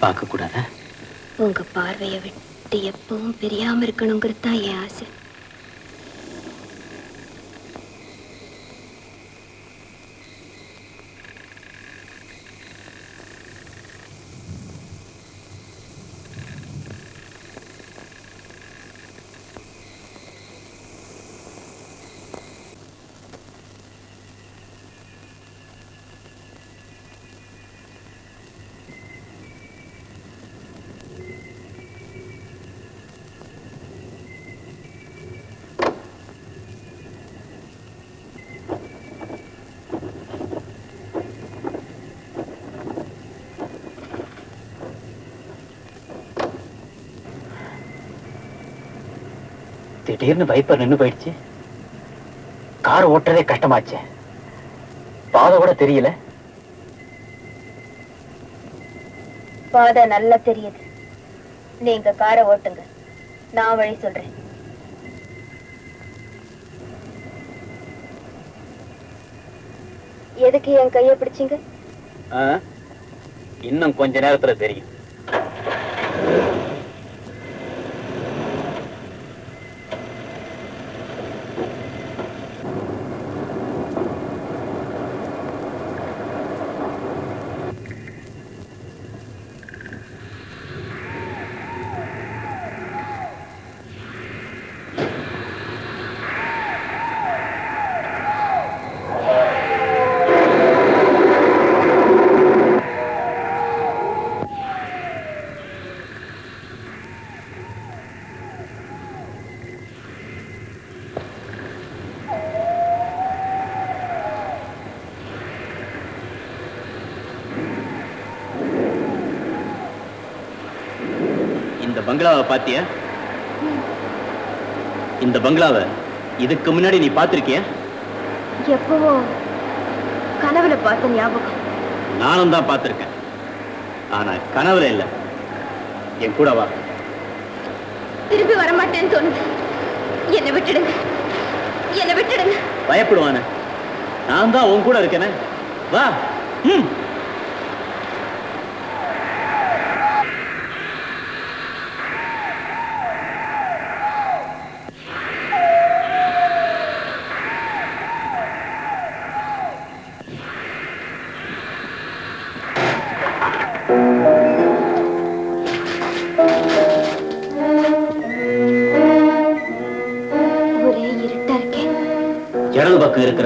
பார்க்க கூடாதா உங்க பார்வையை விட்டு எப்பவும் பிரியாம இருக்கணுங்கிறது தான் என் ஆசை. திடீர்னு வைப்பர் நின்னு போயிடுச்சு. கார் ஓட்டுறதே கஷ்டமாச்சே. பாதை கூட தெரியல. பாதை நல்லா தெரியுது. நீங்க காரை ஓட்டுங்க. நான் வழி சொல்றேன். எதுக்கு என் கைய பிடிச்சீங்க? இன்னும் கொஞ்ச நேரத்துல தெரியும் இந்த பங்களாவை பாத்தியா? இந்த பங்களாவை இதுக்கு முன்னாடி நீ பாத்திருக்கிய? எப்பவோ கனவுல பார்த்த ஞாபகம். நானும் தான் பார்த்திருக்கேன் ஆனா கனவுல இல்ல. என் கூட வா. திரும்பி வரமாட்டேன்னு தோணுது. என்னை விட்டுடுங்க. என்னை விட்டுடுங்க. பயப்படுவானே. நான் தான் உன் கூட இருக்கேனே. வா. ம்.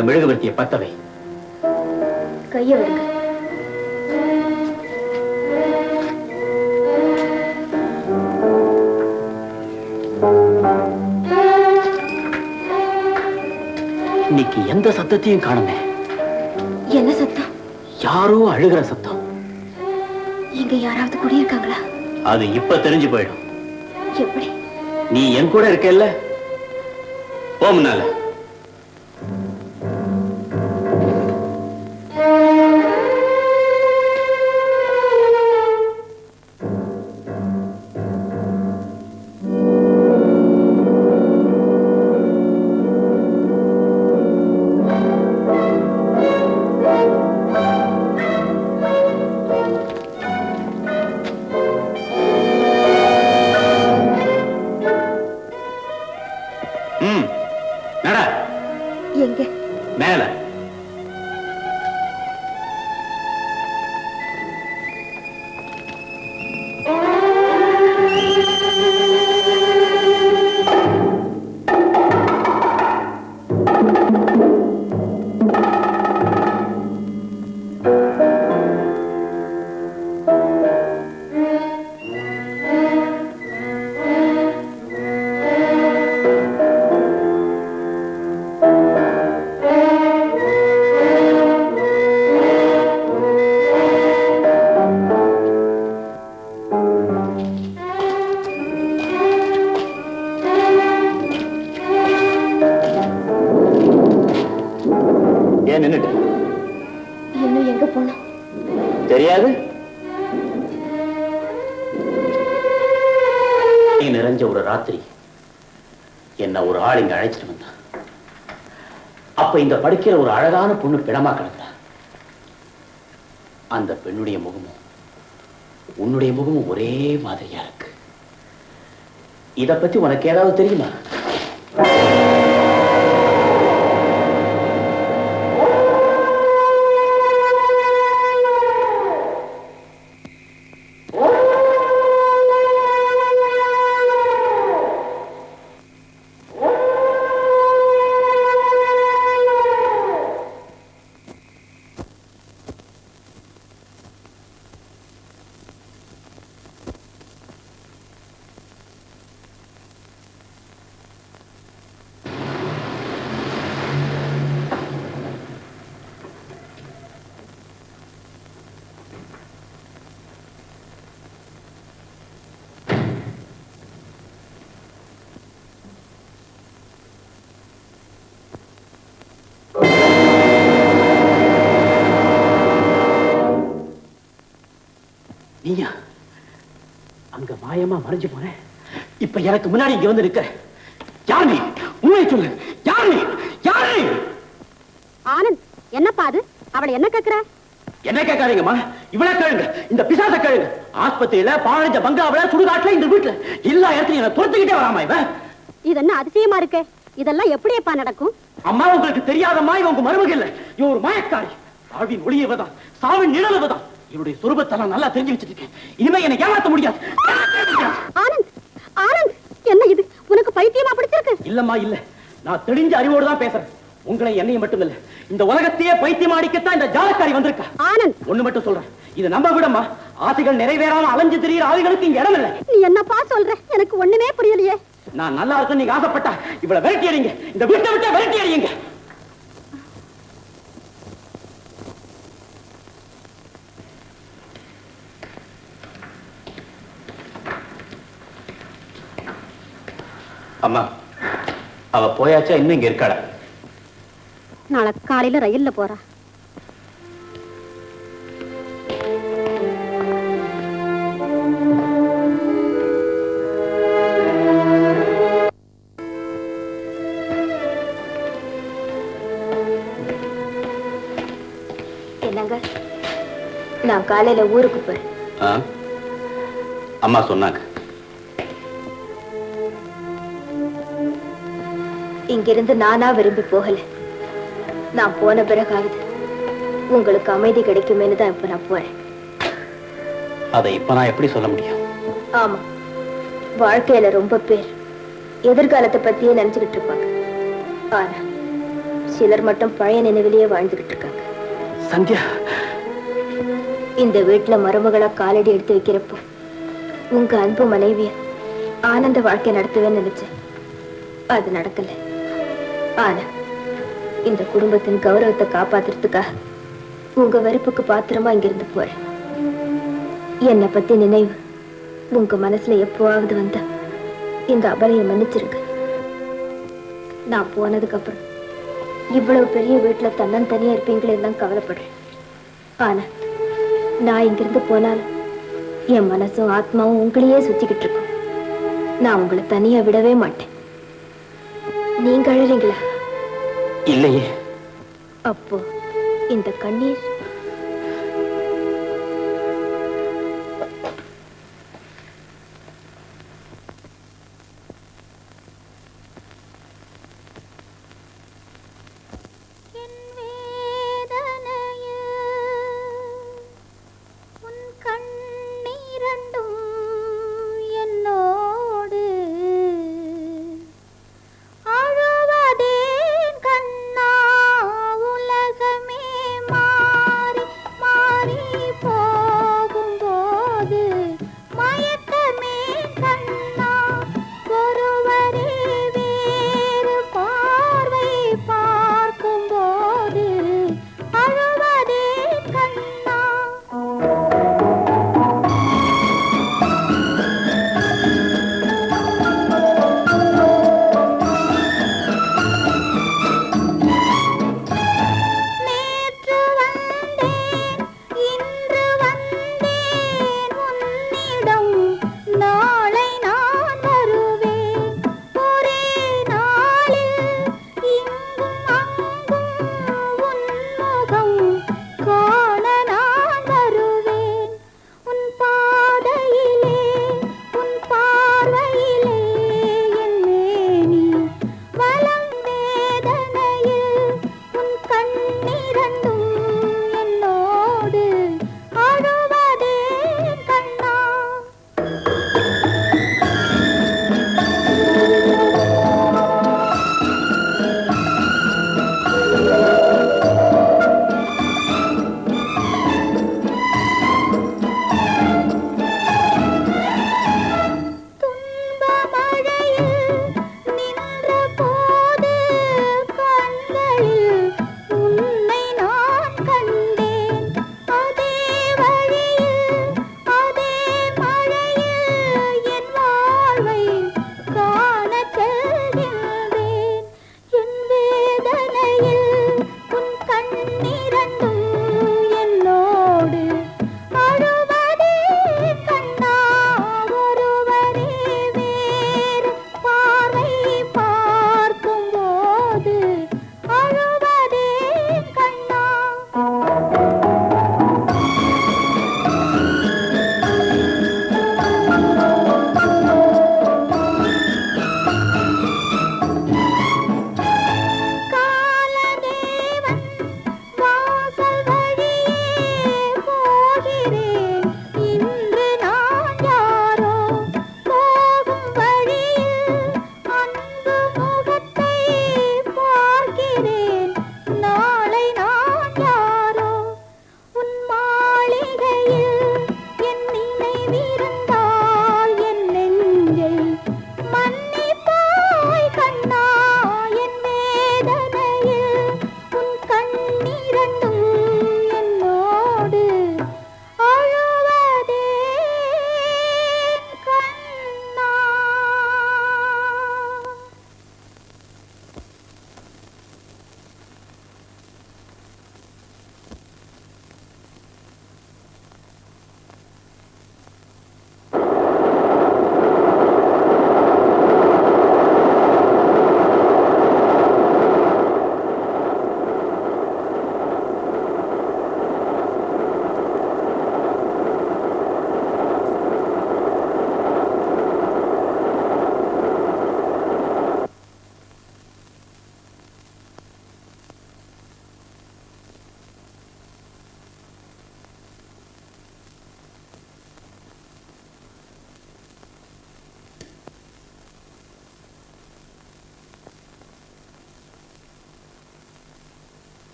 இருக்கிற மெழுகுவர்த்தியை பத்தவை. கைய விடுங்க இன்னைக்கு எந்த சத்தத்தையும் காணுமே. என்ன சத்தம்? யாரோ அழுகிற சத்தம். இங்க யாராவது குடியிருக்காங்களா? அது இப்ப தெரிஞ்சு போயிடும். எப்படி? நீ என் கூட இருக்கல்ல? போ இன்னும் எங்க போனோம்? தெரியாது. நிறைஞ்ச ஒரு ராத்திரி என்ன ஒரு ஆள் இங்க அழைச்சிட்டு வந்தான். அப்ப இந்த படுக்கிற ஒரு அழகான பொண்ணு பிணமா கிடந்தா. அந்த பெண்ணுடைய முகமும் உன்னுடைய முகமும் ஒரே மாதிரியா இருக்கு. இத பத்தி உனக்கு ஏதாவது தெரியுமா? மாயமா மறைஞ்சு போனேன். இப்ப எனக்கு முன்னாடி இங்க வந்து நிக்கிற யார் நீ உண்மையை சொல்லு. யார் நீ யார்? நீ ஆனந்த் என்னப்பா அது? அவளை என்ன கேக்குற? என்ன கேட்காதீங்கம்மா. இவ்வளவு கேளுங்க. இந்த பிசாச கேளுங்க. ஆஸ்பத்திரியில பாழஞ்ச பங்களாவில சுடுகாட்டுல இந்த வீட்டுல எல்லா இடத்துலயும் என்ன துரத்துக்கிட்டே வராமா இவன்? இது என்ன அதிசயமா இருக்கு? இதெல்லாம் எப்படியப்பா நடக்கும்? அம்மா உங்களுக்கு தெரியாதம்மா இவன் உங்க மருமக இல்ல. இவன் ஒரு மாயக்காரி. வாழ்வின் ஒளியவதான் சாவின் நிழலவதான் இவருடைய சுரூபத்தெல்லாம் நல்லா தெரிஞ்சு வச்சிருக்கேன். இனிமே என்னை ஏமாத்த முடியாது. ஆனந்த் ஆனந்த் என்ன இது? உனக்கு பைத்தியமா பிடிச்சிருக்கு? இல்லம்மா இல்ல. நான் தெளிஞ்ச அறிவோடு தான் பேசுறேன். உங்களை என்னையும் மட்டும் இல்ல இந்த உலகத்தையே பைத்தியம் அடிக்கத்தான் இந்த ஜாலக்காரி வந்திருக்கா. ஆனந்த். ஒண்ணு மட்டும் சொல்றேன். இது நம்ம விடம்மா. ஆசைகள் நிறைவேறாம அலைஞ்சு திரியிற ஆவிகளுக்கு இங்க இடம் இல்லை நீ என்னப்பா சொல்ற? எனக்கு ஒண்ணுமே புரியலையே. நான் நல்லா இருக்கேன் நீங்க ஆசைப்பட்டா இவ்வளவு விரட்டி அடிங்க இந்த வீட்டை விட்டு விரட்டி அடிங்க அம்மா அவ போயாச்சா இன்னும் இங்க இருக்காடா நாளை காலையில ரயில்ல போறா. என்னங்க? நான் காலையில ஊருக்கு போறேன்? அம்மா சொன்னாங்க. இங்கிருந்து நானா விரும்பி போகல. நான் போன பிறகாவது உங்களுக்கு அமைதி கிடைக்குமேனு தான் இப்ப நான் போறேன். அதை இப்ப நான் எப்படி சொல்ல முடியும்? ஆமா. வாழ்க்கையில ரொம்ப பேர் எதிர்காலத்தை பத்தியே நினைச்சுக்கிட்டு இருப்பாங்க. ஆனா சிலர் மட்டும் பழைய நினைவிலேயே வாழ்ந்துகிட்டு இருக்காங்க. சந்தியா. இந்த வீட்டுல மருமகளா காலடி எடுத்து வைக்கிறப்போ உங்க அன்பு மனைவிய ஆனந்த வாழ்க்கை நடத்துவேன்னு நினைச்சேன். அது நடக்கல. ஆனா இந்த குடும்பத்தின் கௌரவத்தை காப்பாத்துறதுக்காக உங்க வெறுப்புக்கு பாத்திரமா இங்கிருந்து போறேன். என்னை பத்தி நினைவு உங்க மனசுல எப்போவாவது வந்தா இந்த அபலையை மன்னிச்சிருங்க. நான் போனதுக்கு அப்புறம் இவ்வளவு பெரிய வீட்டுல தன்னந்தனியா இருப்பீங்களே தான் கவலைப்படுறேன். ஆனா நான் இங்கிருந்து போனாலும் என் மனசும் ஆத்மாவும் உங்களையே சுத்திக்கிட்டு இருக்கும். நான் உங்களை தனியா விடவே மாட்டேன். நீங்க அழுறீங்களா? இல்லையே. அப்போ இந்த கண்ணீர்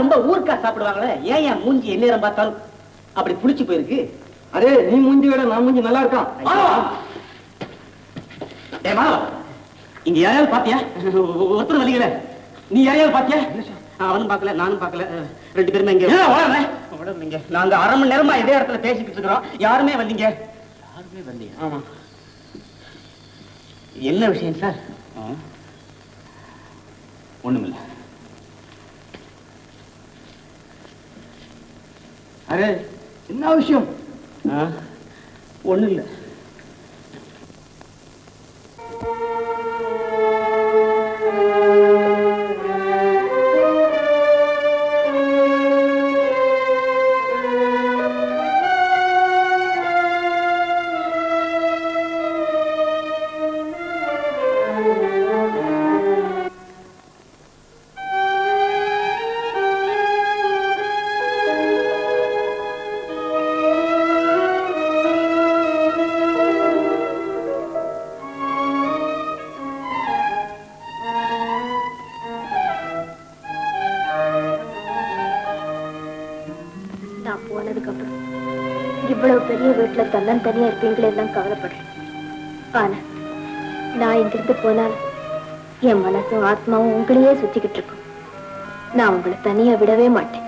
ரொம்ப ஊர்க்கா சாப்பிடுவாங்களே? ஏன் என் மூஞ்சி எந்நேரம் பார்த்தாலும் அப்படி புளிச்சு போயிருக்கு? அரே நீ மூஞ்சி விட நான் மூஞ்சி நல்லா இருக்கான் இங்க யாரையாவது பாத்தியா? ஒருத்தர் வலிக்கல. நீ யாரையாவது பாத்தியா? அவனும் பார்க்கல நானும் பார்க்கல. ரெண்டு பேருமே இங்க. உடம்புங்க நாங்க அரை மணி நேரமா இதே இடத்துல பேசிக்கிட்டு இருக்கிறோம். யாருமே வந்தீங்க? யாருமே வந்தீங்க? ஆமா. என்ன விஷயம் சார்? ஒண்ணுமில்ல. அரே என்ன விஷயம்? ஒண்ணும் இல்ல நான் வீட்டுல தன்னன் தனியா இருப்பீங்களே தான் கவலைப்படுறேன். ஆனா நான் இங்கிருந்து போனால் என் மனசும் ஆத்மாவும் உங்களையே சுத்திக்கிட்டு இருக்கும். நான் உங்களை தனியா விடவே மாட்டேன்.